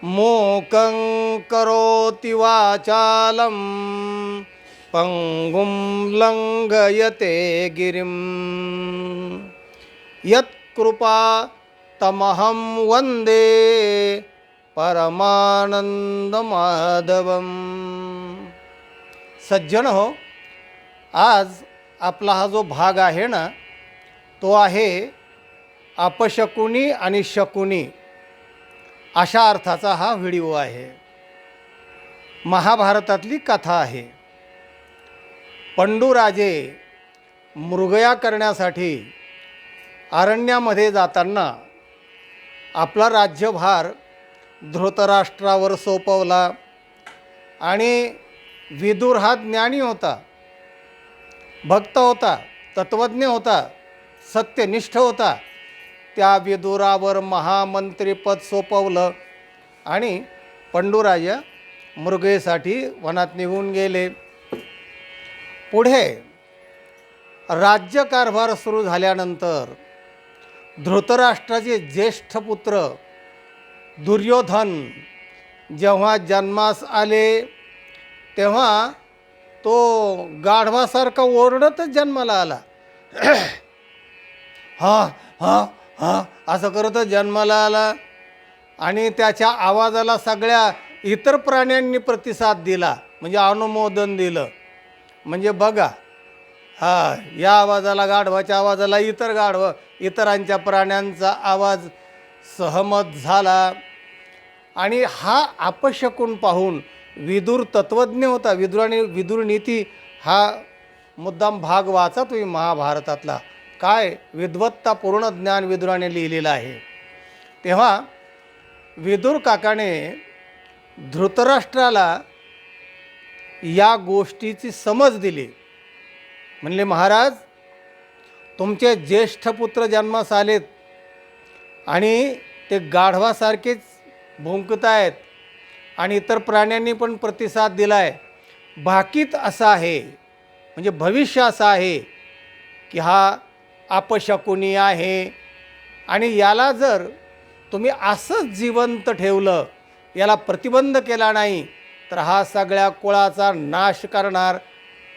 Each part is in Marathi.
मूकं करोति वाचालं पङ्गुं लङ्घयते गिरिं यत्कृपा तमहं वन्दे परमानन्दमाधवं सज्जन हो आज आपला हा जो भाग आहे ना तो आहे अपशकुनी आणि शकुनी. अशा अर्थाचा हा व्हिडिओ आहे. महाभारतातली कथा आहे. पंडूराजे मृगया करण्यासाठी अरण्यामध्ये जाताना आपला राज्यभार धृतराष्ट्रावर सोपवला आणि विदुर हा ज्ञानी होता भक्त होता तत्त्वज्ञ होता सत्यनिष्ठ होता त्या विदुरावर महामंत्रीपद सोपवलं आणि पंडुराज मृगेसाठी वनात निघून गेले. पुढे राज्यकारभार सुरू झाल्यानंतर धृतराष्ट्राचे ज्येष्ठ पुत्र दुर्योधन जेव्हा जन्मास आले तेव्हा तो गाढवासारखा ओरडतच जन्माला आला. हां हां हां असं करत जन्माला आला आणि त्याच्या आवाजाला सगळ्या इतर प्राण्यांनी प्रतिसाद दिला म्हणजे अनुमोदन दिलं. म्हणजे बघा हा या आवाजाला गाढवाच्या आवाजाला इतर गाढव इतरांच्या प्राण्यांचा आवाज सहमत झाला. आणि हा आपशकून पाहून विदूर तत्त्वज्ञ होता. विदुराने विदुर नीती हा मुद्दाम भाग वाचा तुम्ही महाभारतातला. काय विद्वत्तापूर्ण ज्ञान विदुराने लिहिलेलं आहे? तेव्हा विदुर काकाने धृतराष्ट्राला या गोष्टीची समज दिली. म्हणले महाराज तुमचे ज्येष्ठ पुत्र जन्मास आलेत आणि ते गाढवासारखेच भुंकत आहेत आणि इतर प्राण्यांनी पण प्रतिसाद दिला आहे भाकीत असा आहे म्हणजे भविष्य असं आहे की हा अपशकुनी आहे. आणि याला जर तुम्ही असंच जिवंत ठेवलं याला प्रतिबंध केला नाही तर हा सगळ्या कुळाचा नाश करणार.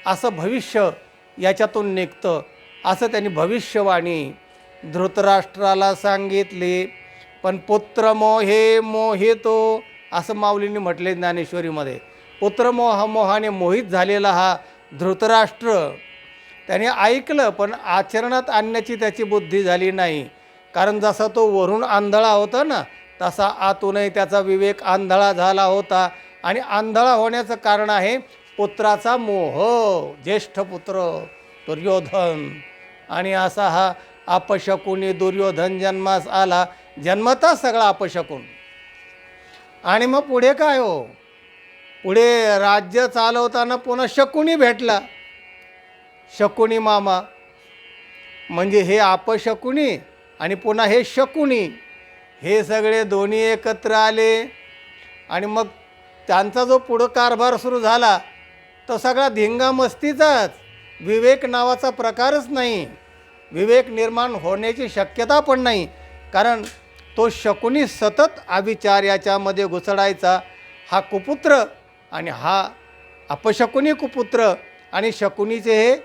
असं भविष्य याच्यातून निघतं. असं त्यांनी भविष्यवाणी धृतराष्ट्राला सांगितली. पण पुत्र मोहे मोहितो असं माऊलींनी म्हटले ज्ञानेश्वरीमध्ये. पुत्रमोह मोहाने मोहित झालेला हा धृतराष्ट्र त्याने ऐकलं पण आचरणात आणण्याची त्याची बुद्धी झाली नाही. कारण जसा तो वरून आंधळा होता ना तसा आतूनही त्याचा विवेक आंधळा झाला होता. आणि आंधळा होण्याचं कारण आहे पुत्राचा मोह. ज्येष्ठ पुत्र दुर्योधन. आणि असा हा अपशकुनी दुर्योधन जन्मास आला. जन्मताच सगळा अपशकुन. आणि मग पुढे काय हो? पुढे राज्य चालवताना पुन्हा शकुनी भेटला. शकुनी मामा. म्हणजे हे अपशकुनी आणि पुन्हा हे शकुनी. हे सगळे दोन्ही एकत्र आले आणि मग त्यांचा जो पुढं कारभार सुरू झाला तो सगळा धिंगा मस्तीचाच विवेक नावाचा प्रकारच नाही. विवेक निर्माण होण्याची शक्यता पण नाही. कारण तो शकुनी सतत अविचार याच्यामध्ये घुसडायचा. हा कुपुत्र आणि हा अपशकुनी कुपुत्र आणि शकुनीचे हे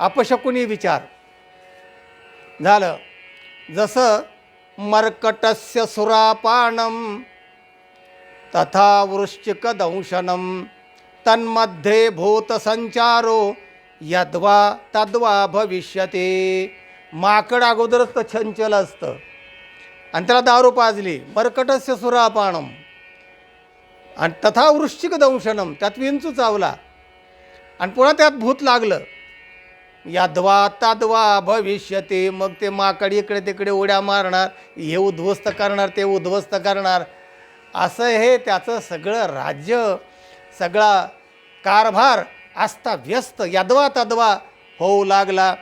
अपशकुनी विचार. झालं. जसं मर्कटस्य सुरापानम तथा वृश्चिकदंशनम तन्मध्ये भूतसंचारो यद्वा तद्वा भविष्यते. माकड अगोदरच तर छंचल असतं. आणि त्याला दारू पाजली. मर्कटस्य सुरापानम आणि तथा वृश्चिक दंशनम त्यात विंचू चावला. आणि पुन्हा त्यात भूत लागलं. यादवा ताद्वा भविष्यते. मग ते माकड इकडे तिकडे उड्या मारणार. हे उद्ध्वस्त करणार ते उद्ध्वस्त करणार. असं हे त्याचं सगळं राज्य सगळा कारभार अस्ताव्यस्त यादवा तद्वा होऊ लागला.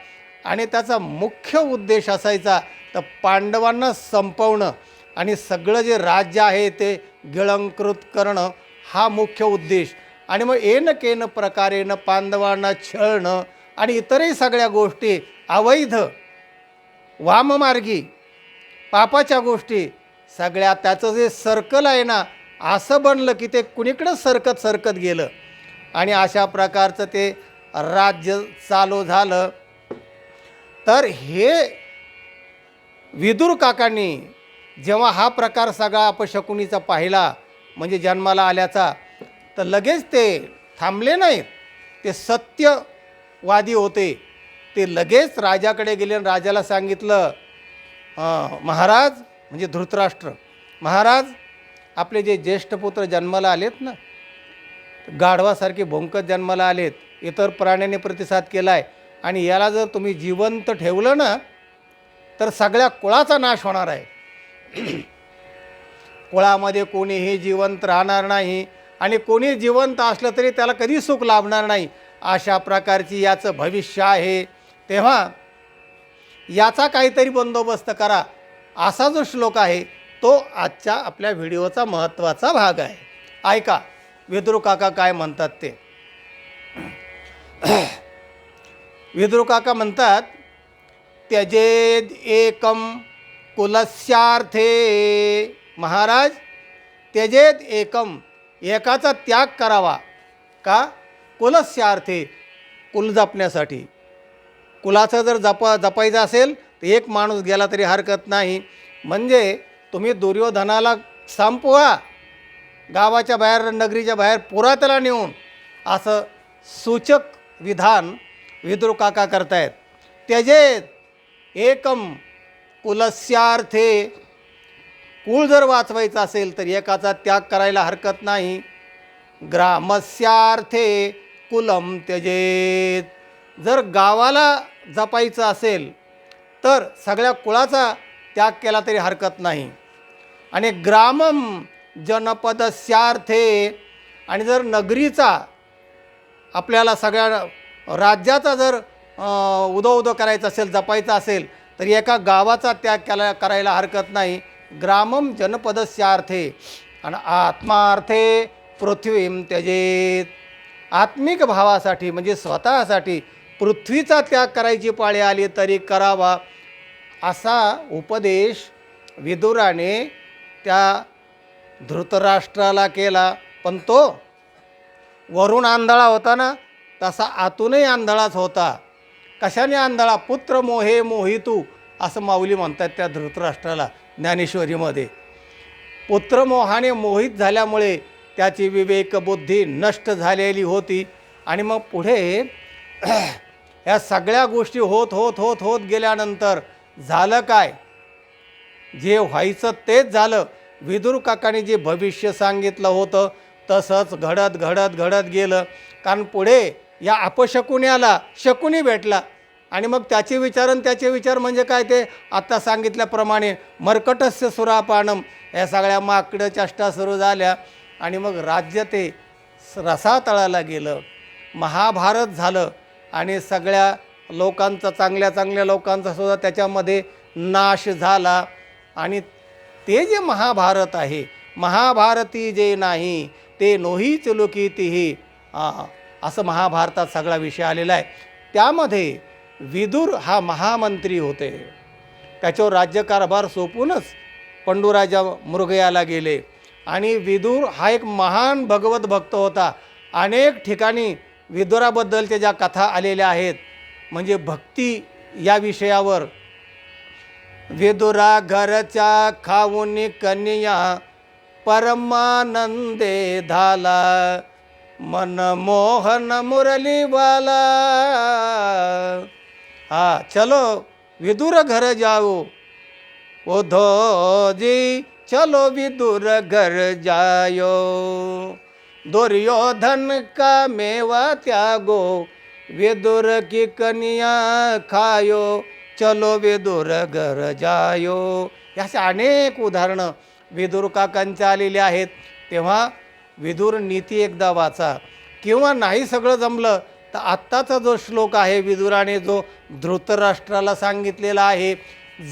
आणि त्याचा मुख्य उद्देश असायचा तर पांडवांना संपवणं. आणि सगळं जे राज्य आहे ते गिळंकृत करणं हा मुख्य उद्देश. आणि मग येन केन प्रकारेनं पांडवांना छळणं आणि इतरही सगळ्या गोष्टी अवैध वाममार्गी पापाच्या गोष्टी सगळ्या त्याचं जे सर्कल आहे ना असं बनलं की ते कुणीकडं सरकत सरकत गेलं. आणि अशा प्रकारचं ते राज्य चालू झालं. तर हे विदुर काकांनी जेव्हा हा प्रकार सगळा अपशकुनीचा पाहिला म्हणजे जन्माला आल्याचा तर लगेच ते थांबले नाहीत. ते सत्य वादी होते. ते लगेच राजाकडे गेले आणि राजाला सांगितलं महाराज म्हणजे धृतराष्ट्र महाराज आपले जे ज्येष्ठ पुत्र जन्माला आलेत ना गाढवासारखे भोंकत जन्माला आलेत इतर प्राण्याने प्रतिसाद केला आहे आणि याला जर तुम्ही जिवंत ठेवलं ना तर सगळ्या कुळाचा नाश होणार आहे. कुळामध्ये कोणीही जिवंत राहणार नाही आणि कोणी जिवंत असलं तरी त्याला कधी सुख लाभणार नाही. अशा प्रकारची याचं भविष्य आहे. तेव्हा याचा काहीतरी बंदोबस्त करा. असा जो श्लोक आहे तो आजच्या आपल्या व्हिडिओचा महत्त्वाचा भाग आहे. ऐका विद्रू काका काय म्हणतात ते? विद्रू काका म्हणतात त्यजेद एकम कुलस्यार्थे. महाराज त्यजेद एकम एकाचा त्याग करावा. का? कुलस्यार्थे कुल जपण्यासाठी. कुलाचं जर जपा जपायचं असेल तर एक माणूस गेला तरी हरकत नाही. म्हणजे तुम्ही दुर्योधनाला संपवा. गावाच्या बाहेर नगरीच्या बाहेर पुरा त्याला नेऊन असं सूचक विधान विद्रू काका करतायत. त्यजेत एकम कुलस्यार्थे. कुळ जर वाचवायचं असेल तर एकाचा त्याग करायला हरकत नाही. ग्रामस्यार्थे. कुलम त्यजेत. जर गावाला जपायचं असेल तर सगळ्या कुळाचा त्याग केला तरी हरकत नाही. आणि ग्रामम जनपदस्यार्थे आणि जर नगरीचा आपल्याला सगळ्या राज्याचा जर उदो उदो करायचं असेल जपायचं असेल तर एका गावाचा त्याग केला करायला हरकत नाही. ग्रामम जनपदस्यार्थे आणि आत्मार्थे पृथ्वीम त्यजेत. आत्मिक भावासाठी म्हणजे स्वतःसाठी पृथ्वीचा त्याग करायची पाळी आली तरी करावा. असा उपदेश विदुराने त्या धृतराष्ट्राला केला. पण तो वरून आंधळा होता ना तसा आतूनही आंधळाच होता. कशाने आंधळा? पुत्र मोहे मोहितू असं माऊली म्हणतात त्या धृतराष्ट्राला ज्ञानेश्वरीमध्ये. पुत्रमोहाने मोहित झाल्यामुळे त्याची विवेकबुद्धी नष्ट झालेली होती. आणि मग पुढे ह्या सगळ्या गोष्टी होत होत होत होत गेल्यानंतर झालं काय? जे व्हायचं तेच झालं. विदुर काकाने जे भविष्य सांगितलं होतं तसंच घडत घडत घडत गेलं. कारण पुढे या अपशकुन्याला शकुनी भेटला. आणि मग त्याचे विचार आणि त्याचे विचार म्हणजे काय ते? आत्ता सांगितल्याप्रमाणे मर्कटस्य सुरापानम या सगळ्या माकडं चष्टा सुरू झाल्या. आणि मग राज्य ते रसातळाला गेलं. महाभारत झालं आणि सगळ्या लोकांचा चांगल्या चांगल्या लोकांचा सुद्धा त्याच्यामध्ये नाश झाला. आणि ते जे महाभारत आहे महाभारती जे नाही ते नोही चुलुकीतीही. आ, असं महाभारतात सगळा विषय आलेला आहे. त्यामध्ये विदुर हा महामंत्री होते. त्याच्यावर राज्यकारभार सोपूनच पंडूराजा मृगयाला गेले. आणि विदुर हा एक महान भगवत भक्त होता. अनेक ठिकाणी विदुराबद्दलच्या ज्या कथा आलेल्या आहेत म्हणजे भक्ती या विषयावर. विदुरा घरच्या खाऊन कन्या परमानंदे धाला मनमोहन मुरलीवाला. हा चलो विदुर घर जाओ ओधो जी चलो विदुर घर जायो। दुर्योधन का मेवा त्यागो विदुर की कनिया खायो। चलो विदुर घर जायो। असे अनेक उदाहरणं विदुर काकांच्या आलेली आहेत. तेव्हा विदुर नीती एकदा वाचा. किंवा नाही सगळं जमलं तर आत्ताचा जो श्लोक आहे विदुराने जो धृतराष्ट्राला सांगितलेला आहे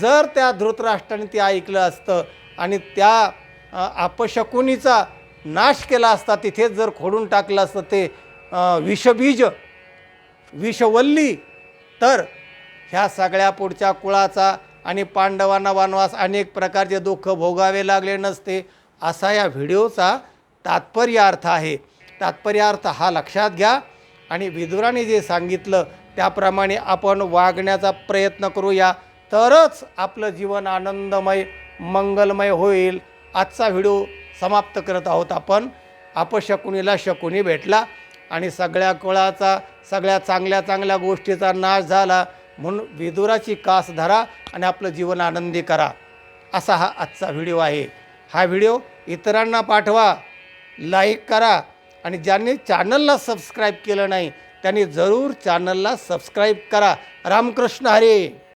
जर त्या धृतराष्ट्राने ते ऐकलं असतं आणि त्या अपशकुनीचा नाश केला असता तिथेच जर खोडून टाकलं असतं ते विषबीज विषवल्ली तर ह्या सगळ्या पुढच्या कुळाचा आणि पांडवांना वनवास अनेक प्रकारचे दुःख भोगावे लागले नसते असा या व्हिडिओचा तात्पर्य अर्थ आहे. तात्पर्य अर्थ हा लक्षात घ्या आणि विदुराने जे सांगितलं त्याप्रमाणे आपण वागण्याचा प्रयत्न करूया. तरच आपलं जीवन आनंदमय मंगलमय होईल. आजचा व्हिडिओ समाप्त करत आहोत आपण. अपशकुनीला शकुनी भेटला आणि सगळ्या कुळाचा सगळ्या चांगल्या चांगल्या गोष्टीचा नाश झाला म्हणून विदुराची कास धरा आणि आपलं जीवन आनंदी करा. असा हा आजचा व्हिडिओ आहे. हा व्हिडिओ इतरांना पाठवा लाईक करा आणि ज्यांनी चॅनलला सबस्क्राईब केलं नाही त्यांनी जरूर चॅनलला सबस्क्राईब करा. रामकृष्ण हरे!